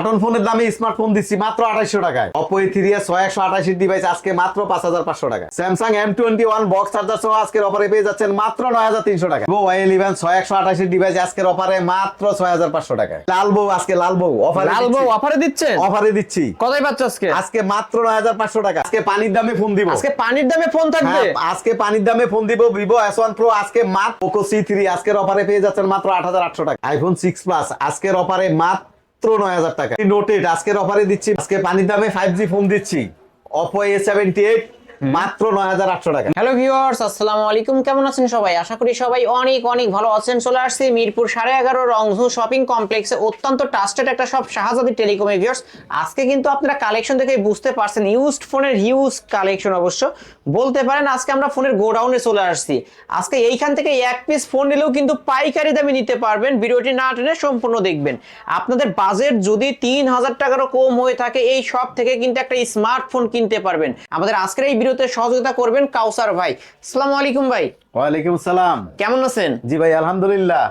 Button ফোনের দামে smartphone দিচ্ছি মাত্র আঠাইশো টাকায়। অপো থ্রি এস ছয় একশো আঠাশি ডিভাইস আজকে মাত্র পাঁচ হাজার পাঁচশো টাকা Samsung M twenty one box charger সহ আজকের অফারে পেয়ে যাচ্ছেন মাত্র নয় হাজার তিনশো টাকা ভিভো ওয়াই ইলেভেন ছয় একশো আঠাশি ডিভাইস আজকের অফারে মাত্র ছয় হাজার পাঁচশো টাকায়। লাল বউ আজকে লাল বউ অফারে লাল বউ অফারে দিচ্ছেন? অফারে দিচ্ছি। কতই পাচ্ছ আজকে? আজকে মাত্র নয় হাজার পাঁচশো টাকা। আজকে পানির দামে ফোন দিব। আজকে পানির দামে ফোন থাকবে? হ্যাঁ, আজকে পানির দামে ফোন দিব ভিভো এস ওয়ান প্রো আজকে মাত্র পোকো সি থ্রি আজকের অফারে পেয়ে যাচ্ছেন মাত্র আট হাজার আটশো টাকা। আইফোন সিক্স প্লাস আজকের অফারে মাত্র নয় হাজার টাকা। নোটেড আজকের অফারে দিচ্ছি, আজকে পানির দামে ফাইভ জি ফোন দিচ্ছি। অপো এ সেভেন্টি এইট মাত্র নয় হাজার আটশো টাকা। হ্যালো ভিউয়ার্স, আসসালামু আলাইকুম। কেমন আছেন সবাই? আশা করি সবাই অনেক অনেক ভালো আছেন। চলে আসছি মিরপুর সাড়ে এগারো রংধু শপিং কমপ্লেক্সে অত্যন্ত ট্রাস্টেড একটা সব শাহজাদি টেলিকমে ভিউয়ার্স। আজকে কিন্তু আপনারা কালেকশন দেখে বুঝতে পারছেন ইউজড ফোনের হিউজ কালেকশন অবশ্য। বলতে পারেন, আজকে আমরা ফোনের গোডাউনে চলে আসছি। আজকে এইখান থেকে এক পিস ফোন নিলেও কিন্তু পাইকারি দামে নিতে পারবেন। ভিডিওটি না টেনে সম্পূর্ণ দেখবেন। আপনাদের বাজেট যদি তিন হাজার টাকারও কম হয়ে থাকে, এই সব থেকে কিন্তু একটা স্মার্টফোন কিনতে পারবেন। আমাদের আজকের এই ভিডিওতে সহযোগিতা করবেন কাউসার ভাই। আসসালামু আলাইকুম ভাই। ওয়ালাইকুম সালাম। কেমন আছেন? জি ভাই আলহামদুলিল্লাহ।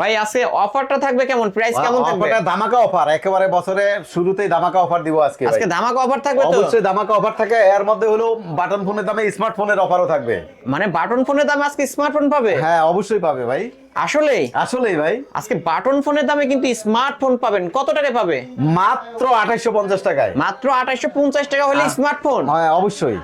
ভাই আজকে অফারটা থাকবে কেমন? প্রাইস কেমন থাকবে? অফারটা ধামাকা অফার। একেবারে বছরে শুরুতেই ধামাকা অফার দিব আজকে আজকে ধামাকা অফার থাকবে তো? অবশ্যই ধামাকা অফার থাকে। এর মধ্যে হলো বাটন ফোনের দামে স্মার্টফোনের অফারও থাকবে। মানে বাটন ফোনের দামে আজকে স্মার্টফোন পাবে? হ্যাঁ অবশ্যই পাবে ভাই। আসলেই? আসলেই ভাই। আজকে বাটন ফোনের দামে কিন্তু স্মার্টফোন পাবেন। কত টাকায় পাবে? মাত্র আঠাইশো পঞ্চাশ টাকায়। মাত্র আঠাইশো পঞ্চাশ টাকা হলে স্মার্টফোন? হ্যাঁ অবশ্যই।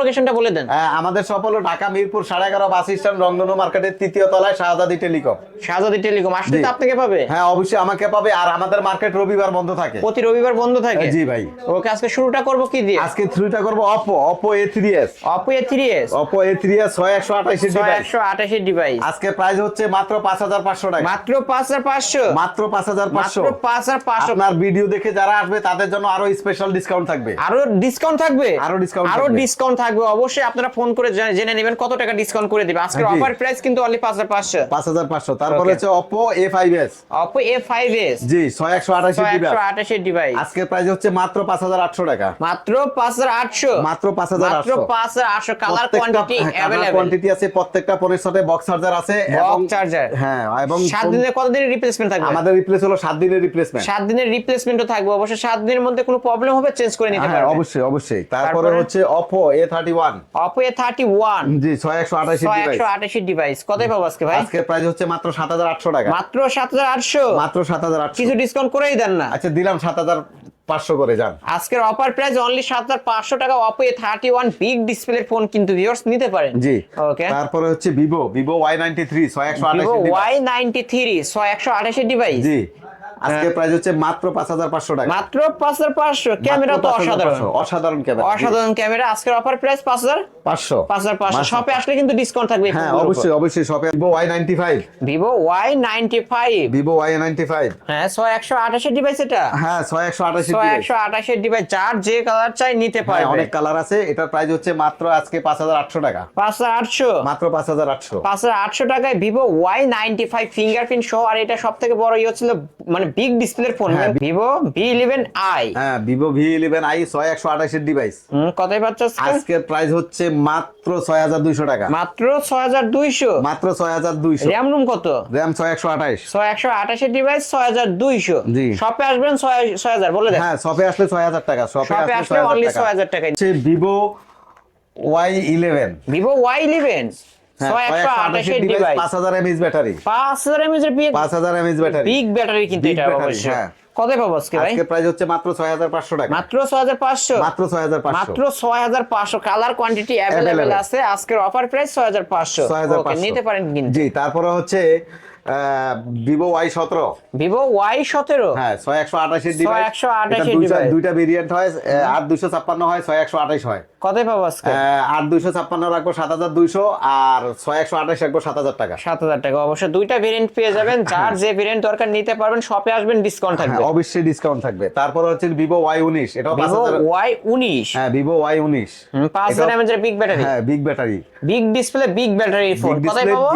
লোকেশনটা বলে দেন। হ্যাঁ, আমাদের সব হলো ঢাকা মিরপুর সাড়ে এগারো বাস স্ট্যান্ড রংধনু মার্কেটের তৃতীয় তলায় শাহজাদি টেলিকম। শাহজাদি টেলিকম। আসলে তো আপনাকে পাবে? হ্যাঁ অবশ্যই আমাকে পাবে। আর আমাদের মার্কেট রবিবার বন্ধ থাকে। প্রতি রবিবার বন্ধ থাকে? জি ভাই। ওকে আজকে শুরুটা করব কি দিয়ে? আজকে থ্রিটা করব Oppo Oppo A three S Oppo A three S Oppo A three S ছয় একশো আঠাইশের ডিভাইস একশো আঠাশের ডিভাইস আজকে প্রাইস হচ্ছে মাত্র পাঁচ হাজার পাঁচশো টাকা মাত্র পাঁচ হাজার পাঁচশো মাত্র পাঁচ হাজার পাঁচশো পাঁচ হাজার পাঁচশো আপনার ভিডিও দেখে যারা আসবে তাদের জন্য আরও স্পেশাল ডিসকাউন্ট থাকবে আরও ডিসকাউন্ট থাকবে আরও discount আরও ডিসকাউন্ট থাকবে অবশ্যই আপনারা ফোন করে জেনে- জেনে নেবেন কত টাকা ডিসকাউন্ট করে দিবে আজকের অফার প্রাইস কিন্তু অনলি পাঁচ হাজার পাঁচশো পাঁচ হাজার পাঁচশো তারপরে হচ্ছে Oppo A five S Oppo A five S G ছয় একশো আঠাশি একশো ডিভাইস আজকের প্রাইস হচ্ছে মাত্র পাঁচ হাজার আটশো টাকা মাত্র পাঁচ হাজার আটশো মাত্র পাঁচ হাজার আটশো পাঁচ হাজার আটশো কালার কোয়ান্টিটি কোয়ান্টিটি আছে প্রত্যেকটা ফোনের সাথে বক্স চার্জার আছে এবং চার্জার হ্যাঁ এবং সাত দিনের কত দিনের রিপ্লেসমেন্ট থাকবে? আমাদের রিপ্লেস হলো সাত দিনের রিপ্লেসমেন্ট সাত দিনের রিপ্লেসমেন্টও থাকবে অবশ্যই সাত দিনের মধ্যে কোনো প্রবলেম হবে চেঞ্জ করে নিতে হ্যাঁ পারবে। অবশ্যই অবশ্যই। তারপরে তারপরে? হচ্ছে জি ডিভাইস ডিভাইস কতই পাবো আজকে ভাই? প্রাইস মাত্র সাত হাজার টাকা। মাত্র সাত হাজার আটশো? মাত্র সাত হাজার আটশো। কিছু ডিসকাউন্ট করেই দেন না। আচ্ছা দিলাম সাত হাজার পাঁচশো করে যান। আজকের অফার প্রাইস অনলি সাত হাজার পাঁচশো টাকা। Oppo thirty one big display phone কিন্তু ভিউয়ার্স নিতে পারেন। জি। ওকে তারপরে হচ্ছে Vivo Vivo Y ninety three ছয় একশো আঠাশ ওয়াই নাইনটি থ্রি ছয় একশো আঠাশের ডিভাইস জি। আজকে প্রাইস হচ্ছে মাত্র পাঁচ হাজার পাঁচশো টাকা। মাত্র পাঁচ হাজার পাঁচশো। ক্যামেরা তো অসাধারণ। অসাধারণ ক্যামেরা। অসাধারণ ক্যামেরা। আজকের অফার প্রাইস পাঁচ হাজার? পাঁচশো। পাঁচ হাজার পাঁচশো। শপে আসলে কিন্তু ডিসকাউন্ট থাকবে হ্যাঁ অবশ্যই অবশ্যই শপে। Ninety five Vivo Y ninety five হ্যাঁ ছয় একশো আঠাশের ডিভাইস এটা। হ্যাঁ ছয় একশো আঠাশি ছয় একশো আঠাশের ডিভাইস যার যে কালার চাই নিতে হ্যাঁ পারবে। অনেক কালার আছে। এটার প্রাইস হচ্ছে মাত্র আজকে পাঁচ হাজার আটশো টাকা। পাঁচ হাজার আটশো। মাত্র পাঁচ হাজার আটশো। পাঁচ হাজার আটশো টাকায় Vivo Y ninety five fingerprint সহ আর এটা সব থেকে বড় ইয়ে ছিল মানে বিগ ডিসপ্লের phone Vivo V eleven I হ্যাঁ ভিভো ভি ইলেভেন আই ছয় একশো আঠাশের ডিভাইস কতই পাচ্ছ আজকে? আজকের প্রাইস হচ্ছে মাত্র ছয় হাজার দুইশো টাকা। মাত্র ছয় হাজার দুইশো? মাত্র ছয় হাজার দুইশো। র্যাম রুম কত? র্যাম ছয় একশো আঠাইশ ছয় একশো আঠাশের ডিভাইস ছয় হাজার দুইশো। জি। শপে আসবেন ছয় ছয় হাজার বলে হ্যাঁ শপে আসলে ছয় হাজার টাকা শপে আসলে অনলি ছয় হাজার হাজার টাকা হচ্ছে Vivo Y eleven Vivo Y eleven পাবো আজকে ভাই? আজকে প্রাইস হচ্ছে মাত্র টাকা। মাত্র ছয় হাজার পাঁচশো? মাত্র মাত্র ছয় হাজার পাঁচশো। কালার কোয়ান্টিটি আছে। আজকের অফার প্রাইস ছয় হাজার পাঁচশো। ছয় হাজার ওকে নিতে পারেন কিন্তু। জি তারপরে হচ্ছে ভিভো ওয়াই সতেরো। ভিভো ওয়াই সতেরো? হ্যাঁ ছয় একশো আঠাশের 628 ডিভাইস দুইটা ভেরিয়েন্ট হয় আট দুইশো ছাপ্পান্ন হয় ছয় একশো আঠাশ হয়। কতই পাবো আট দুইশো ছাপ্পান্ন রাখব সাত হাজার দুইশো আর ছয় একশো আঠাশ রাখব সাত হাজার টাকা। সাত হাজার টাকা। অবশ্যই দুইটা ভেরিয়েন্ট পেয়ে যাবেন। যার যে ভেরিয়েন্ট দরকার নিতে পারবেন শপে আসবেন ডিসকাউন্ট হ্যাঁ থাকবে। অবশ্যই ডিসকাউন্ট থাকবে। তারপর হচ্ছে ভিভো ওয়াই উনিশ। পাঁচ ভিভো ওয়াই উনিশ? হ্যাঁ ভিভো ওয়াই উনিশ। পাঁচ হাজার বিগ ব্যাটারি হ্যাঁ big battery big display big battery phone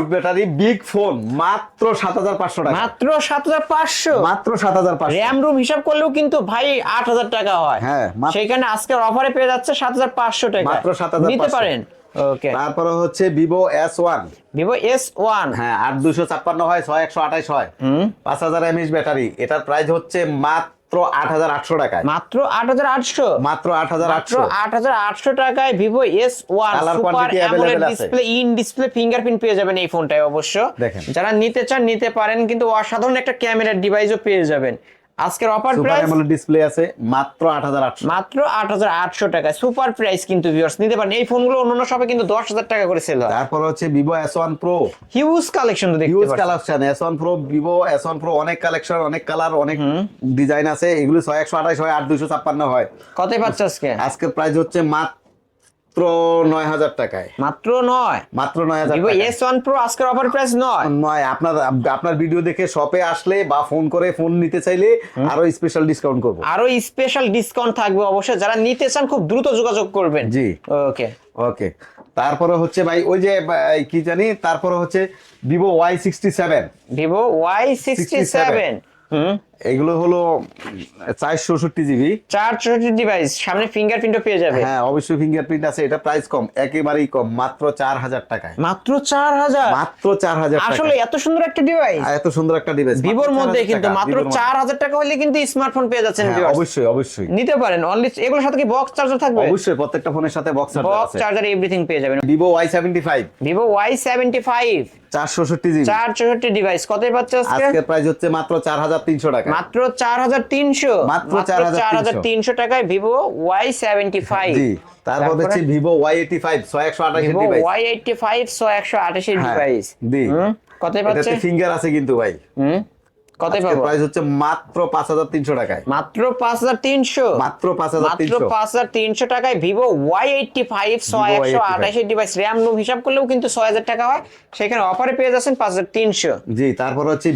big battery big phone মাত্র সাত হাজার পাঁচশো টাকা। মাত্র সাত হাজার পাঁচশো? মাত্র সাত হাজার পাঁচশো। র্যাম রুম হিসাব করলেও কিন্তু ভাই আট হাজার টাকা হয়। হ্যাঁ, সেখানে আজকের অফারে পেয়ে যাচ্ছে সাত হাজার পাঁচশো টাকা। মাত্র 7,500 নিতে পারেন? ওকে তারপরে হচ্ছে Vivo S one Vivo S one হ্যাঁ আট দুশো ছাপ্পান্ন হয় ছয় একশো আঠাশ হয়। পাঁচ হাজার এমএইচ ব্যাটারি এটার প্রাইস হচ্ছে মাত্র আট হাজার আটশো টাকায়। মাত্র আট হাজার আটশো? মাত্র আট হাজার আটশো। আট হাজার আটশো টাকায় Vivo S one super AMOLED display in display fingerprint পেয়ে যাবেন এই ফোনটায় অবশ্য। দেখেন। যারা নিতে চান নিতে পারেন কিন্তু অসাধারণ একটা ক্যামেরার ডিভাইসও পেয়ে যাবেন। আজকের offer super price AMOLED display আছে মাত্র আট হাজার আটশো। মাত্র আট হাজার আটশো টাকা সুপার প্রাইস কিন্তু ভিউয়ার্স নিতে পারেন। এই ফোনগুলো অন্যান্য শপে কিন্তু দশ হাজার টাকা করে সেল হয়। তারপর হচ্ছে S one pro huge collection তো দেখতে huge collection S one pro Vivo S one pro অনেক কালেকশন অনেক কালার অনেক ডিজাইন আছে। এগুলো ছয় একশো আঠাশ হয় আট দুশো ছাপ্পান্ন হয়। কতই পাচ্ছে আজকে? আজকের প্রাইস হচ্ছে মাত্র নয় হাজার টাকায়। মাত্র নয়? মাত্র নয় হাজার এস ওয়ান প্রো আজকের অফার প্রাইস নয়। নয়। আপনার আপনার ভিডিও দেখে শপে আসলে বা ফোন করে ফোন নিতে চাইলে আরও স্পেশাল ডিসকাউন্ট করব। আরও স্পেশাল ডিসকাউন্ট থাকবে অবশ্যই। যারা নিতে চান খুব দ্রুত যোগাযোগ করবেন। জি। ওকে ওকে তারপরে হচ্ছে ভাই ওই যে কি জানি তারপরে হচ্ছে Vivo Y sixty seven Vivo Y sixty seven হুম। এগুলো হলো চারশো ষষট্টি জিবি। চার চৌষট্টি ডিভাইস সামনে ফিঙ্গারপ্রিন্টও পেয়ে যাবে। হ্যাঁ অবশ্যই ফিঙ্গারপ্রিন্ট আছে এটা প্রাইস কম একেবারেই কম মাত্র চার হাজার টাকায়। মাত্র চার হাজার? মাত্র চার হাজার আসলে এত সুন্দর একটা ডিভাইস এত সুন্দর একটা ডিভাইস ভিভোর মধ্যে কিন্তু মাত্র চার হাজার টাকা হলে কিন্তু স্মার্টফোন পেয়ে যাচ্ছেন। হ্যাঁ, অবশ্যই অবশ্যই। নিতে পারেন অনলি এগুলোর সাথে কি বক্স চার্জার থাকবে? অবশ্যই প্রত্যেকটা ফোনের সাথে বক্স বক্স আছে। চার্জার এভরিথিং পেয়ে যাবেন। Vivo Y seventy five Vivo Y seventy five চারশো ষষট্টি জিবি। চার চৌষট্টি ডিভাইস কতই পাচ্ছে আজকে? প্রাইস হচ্ছে মাত্র চার হাজার তিনশো টাকা। মাত্র চার হাজার তিনশো। মাত্র চার 4,300 হাজার তিনশো টাকায় Vivo Y seventy five G তারপর হচ্ছে ভিভো ওয়াই এইটি ফাইভ ছয় একশো আঠাশ Vivo device Y eighty five একশো আঠাশের হ্যাঁ, ডিভাইস জি। কতই পাচ্ছে? ফিঙ্গার আছে কিন্তু ভাই। হুম? কতই পাবো? প্রাইস হচ্ছে মাত্র পাঁচ হাজার তিনশো টাকায়। মাত্র পাঁচ হাজার তিনশো? মাত্র পাঁচ হাজার মাত্র তিনশো পাঁচ হাজার তিনশো টাকায় Vivo একশো Y85 আঠাশের ডিভাইস র্যাম রুম হিসাব করলেও কিন্তু ছয় হাজার টাকা হয়। সেখানে অফারে পেয়ে যাচ্ছেন পাঁচ হাজার তিনশো। জি তারপর হচ্ছে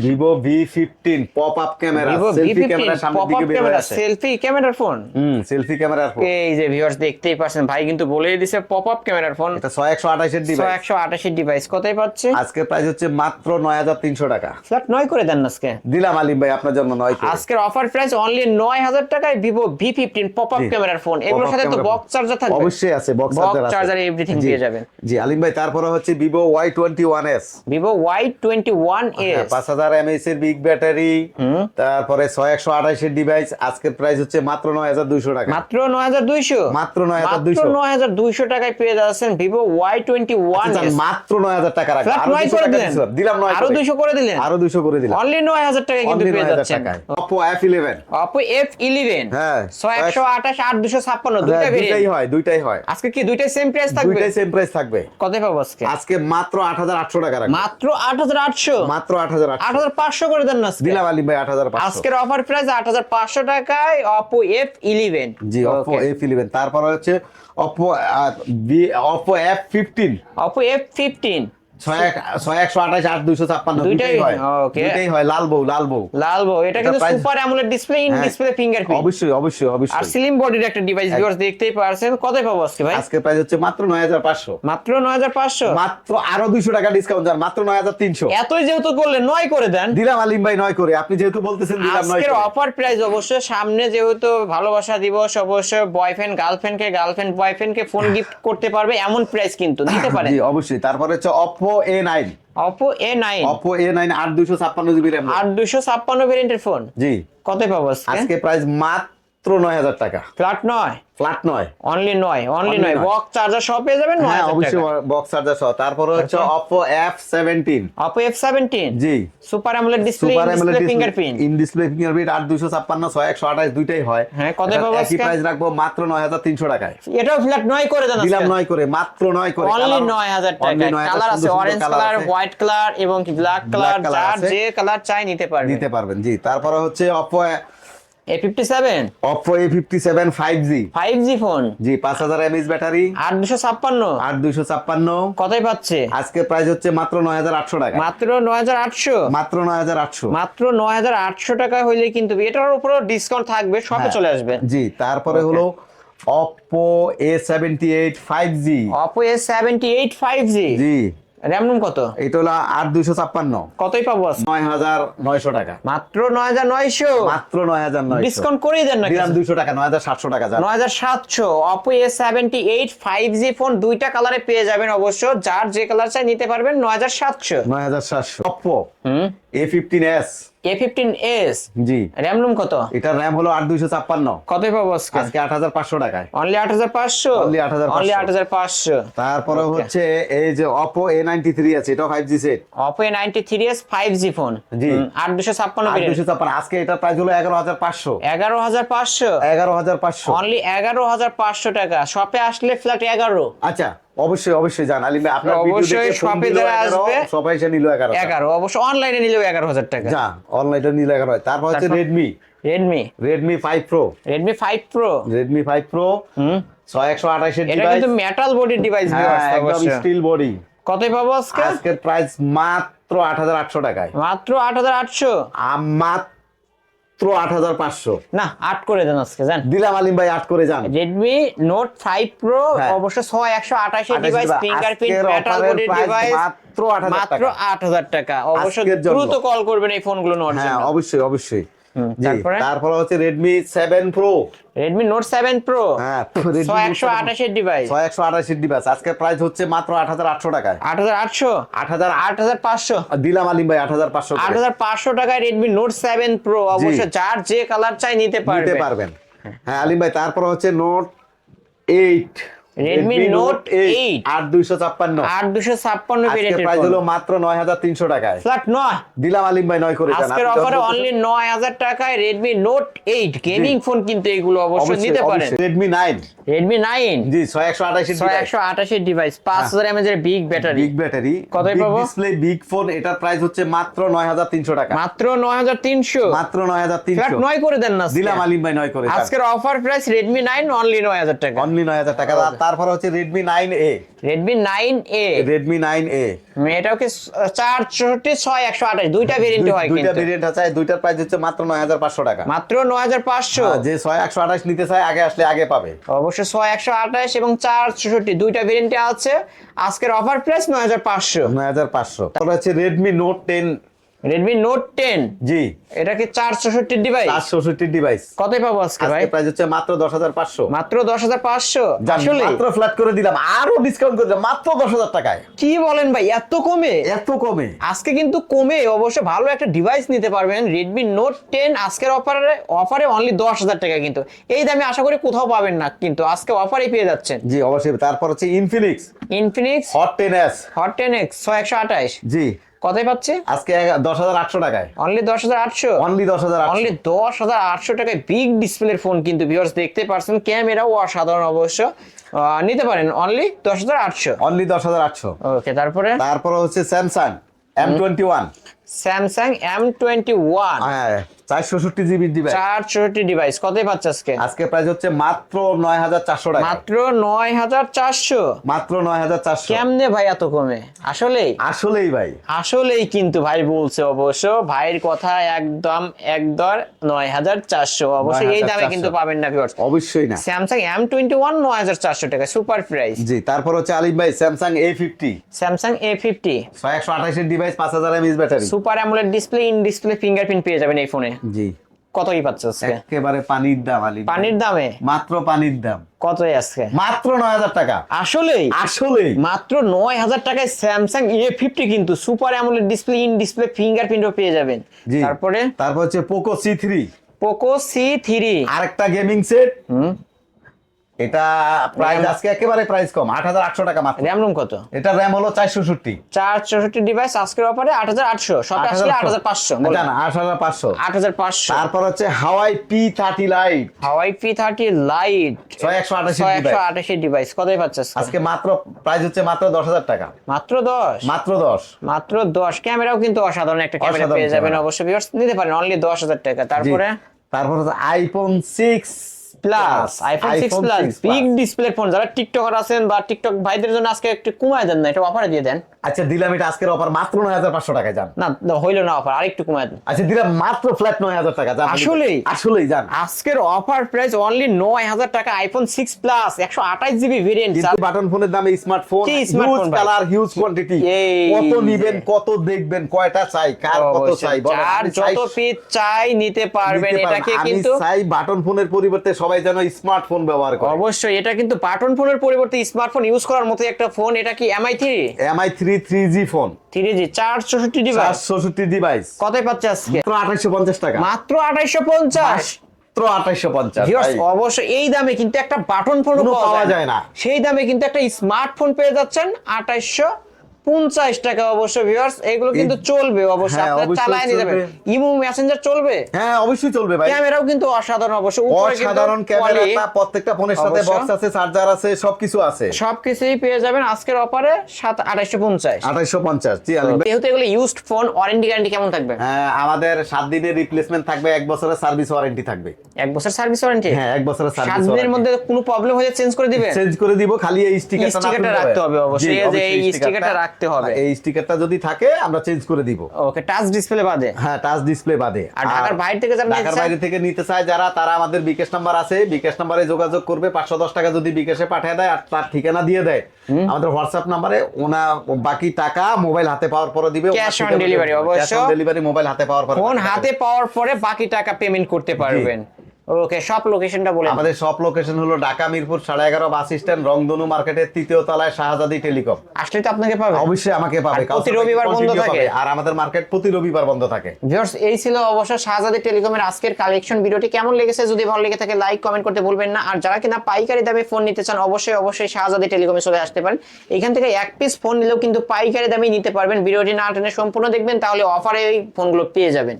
V fifteen pop up camera selfie camera সামনের দিকে বের হয়ে আছে। সেলফি ক্যামেরার ফোন হুম সেলফি ক্যামেরার ফোন এই যে ভিউয়ার্স দেখতেই পাচ্ছেন ভাই কিন্তু বলেই দিছে পপ আপ ক্যামেরার ফোন এটা ছয় একশো আঠাশের ছয় ডিভাইস একশো আঠাশের ডিভাইস কোথায় পাচ্ছে? আজকের প্রাইস হচ্ছে মাত্র নয় হাজার তিনশো টাকা। ফ্ল্যাট নয় করে দেন আজকে। দিলাম আলিম ভাই আপনার জন্য নয় করে। আজকের অফার প্রাইস অনলি নয় হাজার টাকায় Vivo V fifteen pop up ক্যামেরার ফোন এগুলোর সাথে তো বক্স চার্জার থাকবে। অবশ্যই আছে বক্স চার্জার আছে। everything জি। পেয়ে যাবেন। জি আলিম ভাই তারপরে হচ্ছে Vivo Y twenty one S Vivo Y twenty one S পাঁচ হাজার এমএস এর বিগ ব্যাটারি তারপরে ছয় একশো আঠাশের ডিভাইস আজকের প্রাইস হচ্ছে মাত্র নয় হাজার দুইশো টাকা। মাত্র নয় হাজার দুইশো? মাত্র 9,200 মাত্র নয় হাজার দুইশো টাকায় পেয়ে যাচ্ছেন ভিভো ওয়াই টোয়েন্টি ওয়ান মাত্র নয় হাজার টাকা রাখব ফ্ল্যাট আরও 200 করে দিলেন। দিলাম নয় আরও। দুইশো করে দিলেন। আরও দুইশো করে দিলাম। অনলি নয় হাজার হাজার কিন্তু পেয়ে যাচ্ছেন। হ্যাঁ।, হ্যাঁ হয় দুইটাই হয় আজকে কি দুইটাই সেম প্রাইস থাকবে? দুইটাই সেম প্রাইস থাকবে। কত পাবো আজকে? আজকে মাত্র 8800 টাকা মাত্র করে দেন না দিলাম ভাই আজকের অফার প্রাইস 8500 টাকায় Oppo F11 জি Oppo F11 তারপর হচ্ছে Oppo Oppo F fifteen Oppo F fifteen অবশ্যই অবশ্যই অবশ্যই। স্লিম বডির একটা ডিভাইস ভিউয়ার্স দেখতেই পারছেন। কত পাবো আজকে ভাই? আজকে প্রাইস হচ্ছে মাত্র নয় হাজার পাঁচশো। মাত্র নয় হাজার পাঁচশো? মাত্র আরও দুইশো টাকা ডিসকাউন্ট যান মাত্র নয় হাজার তিনশো। এতই যেহেতু করলেন নয় করে দেন। দিলাম আলিম ভাই নয় করে। আপনি যেহেতু বলতেছেন দিলাম নয় আজকের অফার প্রাইস অবশ্যই সামনে যেহেতু ভালোবাসা দিবস অবশ্যই বয়ফ্রেন্ড গার্লফ্রেন্ডকে গার্লফ্রেন্ড বয়ফ্রেন্ডকে ফোন গিফট করতে পারবে এমন প্রাইস কিন্তু নিতে পারেন। জি অবশ্যই। তারপরে হচ্ছে Oppo A nine Oppo A nine Oppo A nine আট দুশো ছাপ্পান্ন জিবি র্যাম আট দুশো ছাপ্পান্ন ভেরিয়েন্টের ফোন। জি। কত পাবো আজকে? আজকে প্রাইস মাত্র নয় হাজার টাকা। ফ্ল্যাট নয়? ফ্ল্যাট নয়। অনলি নয় অনলি নয়। চার্জার সহ পেয়ে যাবেন হ্যাঁ অবশ্যই চার্জার সহ। তারপরে হচ্ছে আচ্ছা। জি। Super display super fingerprint in display fingerprint 8256 6128 দুইটাই হয়। হ্যাঁ কত পাবো একই প্রাইস রাখব মাত্র 9300 টাকায়। এটাও ফ্ল্যাট নয় করে দেন দিলাম নয় করে মাত্র নয় করে। অনলি 9000 টাকা কালার আছে অরেঞ্জ কালার হোয়াইট কালার এবং কি ব্ল্যাক কালার যার যে কালার চাই নিতে পারবেন। নিতে পারবেন জি। তারপরে হচ্ছে Oppo A57 Oppo A57 5G 5G phone জি 5000 mAh ব্যাটারি। 8256 8256 কতই পাচ্ছে? আজকে প্রাইস হচ্ছে মাত্র 9800 টাকা। মাত্র 9800 মাত্র 9800 মাত্র 9800 টাকা হইলে কিন্তু এটার উপরে ডিসকাউন্ট থাকবে সবে হ্যাঁ। চলে আসবে। জি তারপরে হলো Oppo A78 5G Oppo A78 5G জি। র্যাম রুম কত? এটা হলো আট দুইশো ছাপ্পান্ন। কতই পাবো? নয় হাজার নয়শো টাকা। মাত্র নয় হাজার নয়শো? মাত্র নয় হাজার নয় ডিসকাউন্ট করেই দেন না দিলাম দুইশো টাকা নয় হাজার সাতশো টাকা নয় হাজার সাতশো। Oppo A seventy eight five G phone দুইটা কালারে পেয়ে যাবেন অবশ্য। যার যে কালার চাই নিতে পারবেন নয় হাজার সাতশো। নয় হাজার সাতশো। Oppo hmm. A fifteen S A fifteen S G. RAM ROM কত? এটার র্যাম হলো আট দুইশো ছাপ্পান্ন। কতই পাবো আজকে? আট হাজার পাঁচশো টাকায়। অনলি আট হাজার পাঁচশো? Only 8,500 অনলি আট হাজার পাঁচশো। তারপরে হচ্ছে এই যে অপো এ নাইনটি থ্রি আছে এটাও five G set Oppo ninety three S five G phone জি। আট দুশো ছাপ্পান্ন আট দুইশো ছাপ্পান্ন। আজকে এটার প্রাইস হলো এগারো হাজার পাঁচশো। এগারো হাজার পাঁচশো? এগারো হাজার পাঁচশো। অনলি এগারো হাজার পাঁচশো টাকা। শপে আসলে ফ্ল্যাট এগারো। আচ্ছা। অবশ্যই অবশ্যই জান আলিম ভাই, আপনার ভিডিও অবশ্যই শপে যারা আসবে, সবাই এসে নিল এগারো এগারো অবশ্য অনলাইনে নিলেও এগারো হাজার টাকা। যা অনলাইনে নিল এগারো তারপর হচ্ছে? Redmi Redmi Redmi five pro Redmi five pro Redmi five pro হুম। ছয় একশো আঠাশের এটা কিন্তু মেটাল বডির ডিভাইস একদম স্টিল বডি কতই পাবো আজকে? আজকের প্রাইস মাত্র আট হাজার আটশো টাকায়। মাত্র আট হাজার আটশো। আম মাত্র আট হাজার পাঁচশো না আট করে দেন আজকে জান দিলাম আলিম ভাই আট করে যান রেডমি নোট ফাইভ প্রো। অবশ্য ছয় একশো আঠাশের 28 ডিভাইস। ফিঙ্গারপ্রিন্ট মেটাল বডির ডিভাইস মাত্র 8,000 মাত্র টাকা। আট হাজার টাকা অবশ্য আজকের দ্রুত কল করবেন এই ফোনগুলো নোট হ্যাঁ অবশ্যই অবশ্যই তারপরে? হচ্ছে সেভেন প্রো হ্যাঁ Redmi Note 7 Pro। আঠাশের ডিভাইস ছয় একশো আঠাশের ডিভাইস আজকের প্রাইস হচ্ছে মাত্র আট হাজার আটশো টাকায়। আট হাজার আটশো? আট হাজার আট। হাজার পাঁচশো? দিলাম আলিম ভাই আট হাজার পাঁচশো আট হাজার পাঁচশো টাকায় রেডমি নোট সেভেন প্রো অবশ্য যার যে কালার চাই নিতে নিতে পারবেন। হ্যাঁ। আলিম ভাই তারপর হচ্ছে নোট এইট Redmi Note 8 আট দুইশো ছাপ্পান্ন। আট দুশো ছাপ্পান্ন আজকের ভেরিয়েন্টের প্রাইস হলো মাত্র নয় হাজার তিনশো টাকায়। ফ্ল্যাট দিলাম আলিম ভাই করে আজকের অফারে অনলি নয় হাজার টাকায় গেমিং ফোন কিন্তু এগুলো অবশ্যই নিতে পারেন। জি ডিভাইস এর বিগ ব্যাটারি বিগ ব্যাটারি পাবো? ডিসপ্লে বিগ ফোন এটার প্রাইস হচ্ছে মাত্র নয় হাজার তিনশো টাকা। মাত্র নয় হাজার তিনশো। মাত্র নয় হাজার ফ্ল্যাট তিনশো। নয় করে দেন না। দিলাম আলিম ভাই নয় করে আজকের offer price Redmi nine only নয় হাজার টাকা। অনলি নয় হাজার টাকা। আর তারপর হচ্ছে Redmi nine A Redmi nine A Redmi nine A এটাও কি চার চৌষট্টি ছয় একশো আঠাশ? দুইটা ভেরিয়েন্ট হয় দুইটা ভেরিয়েন্ট আছে দুইটার প্রাইস হচ্ছে মাত্র নয় হাজার পাঁচশো টাকা। মাত্র নয় হাজার পাঁচশো? হ্যাঁ, যে ছয় একশো আঠাশ নিতে চায় আগে আসলে আগে পাবে। অবশ্য ছয় একশো আঠাশ এবং চার চৌষট্টি দুইটা ভেরিয়েন্টে আছে। আজকের অফার প্রাইস নয় হাজার পাঁচশো। নয় হাজার পাঁচশো। তারপর হচ্ছে Redmi note ten Redmi note ten জি। এটা কি চার চৌষট্টি ডিভাইস চার চৌষট্টি ডিভাইস কতই পাবো আজকে ভাই? প্রাইস হচ্ছে মাত্র দশ হাজার পাঁচশো। মাত্র দশ হাজার পাঁচশো? আসলে মাত্র ফ্ল্যাট করে দিলাম আরও ডিসকাউন্ট করে দিলাম মাত্র দশ হাজার টাকায়। কি বলেন ভাই এত কমে? এত কমে। আজকে কিন্তু কমে অবশ্য ভালো একটা ডিভাইস নিতে পারবেন রেডমি নোট টেন আজকের অফারে অফারে অনলি দশ হাজার টাকা কিন্তু। এই দামে আশা করি কোথাও পাবেন না কিন্তু আজকে অফারে পেয়ে যাচ্ছেন। জি অবশ্যই। তারপর হচ্ছে এস হট টেন এক্স ছয় একশো আঠাশ। জি। কতই পাচ্ছে? আজকে দশ হাজার আটশো টাকায়। অনলি দশ হাজার আটশো? অনলি দশ হাজার অনলি দশ হাজার আটশো টাকায় বিগ ডিসপ্লের ফোন কিন্তু ভিউয়ার্স দেখতে পারছেন ক্যামেরাও অসাধারণ অবশ্য। নিতে পারেন অনলি দশ হাজার আটশো। অনলি দশ হাজার আটশো। ওকে তারপরে? তারপরে হচ্ছে Samsung M twenty one Samsung M twenty one হ্যাঁ চারশোষট্টি জিবি ডিভাইস চার চৌষট্টি ডিভাইস কতই পাচ্ছে আজকে? আজকে প্রাইস হচ্ছে মাত্র নয় হাজার চারশো টাকা। মাত্র নয় হাজার চারশো? মাত্র নয় হাজার চারশো। কেমনে ভাই এত কমে? আসলেই? আসলেই ভাই। আসলেই কিন্তু ভাই বলছে অবশ্য ভাইয়ের কথা একদম একদর নয় হাজার চারশো। অবশ্যই এই দামে কিন্তু পাবেন না ভিউয়ার্স অবশ্যই না। স্যামসাং এম টোয়েন্টি ওয়ান নয় হাজার চারশো টাকা সুপার প্রাইস জি তারপর হচ্ছে আলিম ভাই Samsung A fifty Samsung A fifty ছয় একশো আঠাশের ডিভাইস পাঁচ হাজার MS battery super AMOLED display in display fingerprint পেয়ে যাবেন এই ফোনে জি। কতই পাচ্ছে আজকে? একেবারে পানির দাম আলি পানির দামে? মাত্র পানির দাম। কতই আজকে? মাত্র নয় হাজার টাকা। আসলেই? আসলেই। মাত্র নয় হাজার টাকায় স্যামসাং এ ফিফটি কিন্তু super AMOLED display in display ফিঙ্গারপ্রিন্টও পেয়ে যাবেন। তারপরে? তারপর হচ্ছে Poco C three Poco C three আরেকটা গেমিং সেট হুম। এটা প্রাইস আজকে একেবারে প্রাইস কম আট হাজার আটশো টাকা মাত্র। র্যাম রুম কত? এটা র্যাম হলো ডিভাইস আজকের অফারে আট হাজার আটশো সব আসলে আট হাজার পাঁচশো। জান আট হাজার পাঁচশো। আট হাজার পাঁচশো। তারপর হচ্ছে Huawei P thirty lite Huawei lite device কতই পাচ্ছে আজকে? মাত্র প্রাইস হচ্ছে মাত্র দশ হাজার টাকা। মাত্র দশ? মাত্র দশ। মাত্র দশ। ক্যামেরাও কিন্তু অসাধারণ একটা ক্যামেরা পেয়ে যাবেন অবশ্যই। Viewers নিতে পারেন অনলি দশ হাজার টাকা। তারপরে। তারপর হচ্ছে iPhone six plus iPhone six plus big display phone যারা টিকটকার আছেন বা টিকটক ভাইদের জন্য আজকে একটু কমায় দেন না এটা অফারে দিয়ে দেন। আচ্ছা দিলাম এটা আজকের অফার মাত্র টাকায় যান। না হইল না অফার আরেকটু কমায় দেন। আচ্ছা দিলাম মাত্র ফ্ল্যাট নয় হাজার টাকা জান আসলেই? আসলেই জান আজকের অফার প্রাইস অনলি নয় হাজার টাকা আইফোন প্লাস একশো আঠাশ জিবি ভেরিয়েন্ট কিন্তু বাটন ফোনের দামে স্মার্টফোন কি হিউজ কালার হিউজ কোয়ান্টিটি কত। নিবেন কত দেখবেন কয়টা চাই কার কত চাই বলেন যত পিস চাই নিতে পারবেন। এটাকে কিন্তু চাই বাটন ফোনের পরিবর্তে সবাই সবাই যেন স্মার্টফোন ব্যবহার করে। অবশ্যই এটা কিন্তু বাটন ফোনের পরিবর্তে স্মার্টফোন ইউজ করার মতো একটা ফোন এটা কি Mi three Mi three three G phone three G চার চৌষট্টি ডিভাইস চৌষট্টি ডিভাইস কতই পাচ্ছে আজকে? মাত্র আঠাইশো পঞ্চাশ টাকা। মাত্র আঠাইশো পঞ্চাশ? অবশ্যই এই দামে কিন্তু একটা বাটন ফোন পাওয়া যায় না। সেই দামে কিন্তু একটা স্মার্টফোন পেয়ে যাচ্ছেন আঠাইশো পঞ্চাশ টাকা অবশ্য ভিউয়ার্স এগুলো কিন্তু চলবে অবশ্যই হ্যাঁ, আপনারা চালায় নিয়ে যাবেন ইমো মেসেঞ্জার চলবে? হ্যাঁ অবশ্যই চলবে ভাই। ক্যামেরাও কিন্তু অসাধারণ অবশ্য উপরে অসাধারণ ক্যামেরা প্রত্যেকটা ফোনের সাথে বক্স আছে চার্জার আছে সবকিছু আছে। সবকিছুই পেয়ে যাবেন আজকের অফারে সাত আঠাইশো পঞ্চাশ। আঠাইশো পঞ্চাশ জি আলিম। যেহেতু এগুলো ইউজড ফোন ওয়ারেন্টি গ্যারান্টি কেমন থাকবে? হ্যাঁ আমাদের সাত দিনের রিপ্লেসমেন্ট থাকবে এক বছরের সার্ভিস ওয়ারেন্টি থাকবে। এক বছর সার্ভিস ওয়ারেন্টি হ্যাঁ এক বছরের সাত সার্ভিস দিনের মধ্যে কোনো প্রবলেম হলে চেঞ্জ করে দিবে চেঞ্জ করে দিব খালি এই স্টিকারটা রাখতে হবে অবশ্যই, এই স্টিকারটা রাখতে হবে। এই স্টিকারটা যদি থাকে আমরা চেঞ্জ করে দিব। ওকে টাচ ডিসপ্লে বাদে। হ্যাঁ টাচ ডিসপ্লে বাদে। আর ঢাকার বাইরে থেকে যারা ঢাকার বাইরে থেকে নিতে চায় যারা তারা আমাদের বিকাশ নাম্বার আছে। বিকাশ নাম্বারে যোগাযোগ করবে পাঁচশো দশ টাকা যদি বিকাশে পাঠিয়ে দেয় আর তার ঠিকানা দিয়ে দেয়। আমাদের হোয়াটসঅ্যাপ নাম্বারে ওনা বাকি টাকা মোবাইল হাতে পাওয়ার পরে দিবে। Cash on delivery, অবশ্য। ডেলিভারি মোবাইল হাতে পাওয়ার পরে ফোন হাতে পাওয়ার পরে বাকি টাকা পেমেন্ট করতে পারবেন। ওকে সব লোকেশনটা বলে আমাদের সব লোকেশন হলো ঢাকা মিরপুর সাড়ে এগারো বাস স্ট্যান্ড রংধনু মার্কেটের তৃতীয় তলায় শাহজাদি টেলিকম আসলে তো আপনাকে পাবে। অবশ্যই আমাকে পাবে প্রতি রবিবার বন্ধ থাকে? আর আমাদের মার্কেট প্রতি রবিবার বন্ধ থাকে। ভিউয়ার্স এই ছিল অবশ্য শাহজাদি টেলিকমের আজকের কালেকশন ভিডিওটি কেমন লেগেছে? যদি ভালো লেগে থাকে লাইক কমেন্ট করতে ভুলবেন না। আর যারা কিনা পাইকারি দামে ফোন নিতে চান অবশ্যই অবশ্যই শাহজাদি টেলিকমে চলে আসতে পারেন। এখান থেকে এক পিস ফোন নিলেও কিন্তু পাইকারি দামে নিতে পারবেন। ভিডিওটি না টেনে সম্পূর্ণ দেখবেন তাহলে অফারে এই ফোনগুলো পেয়ে যাবেন।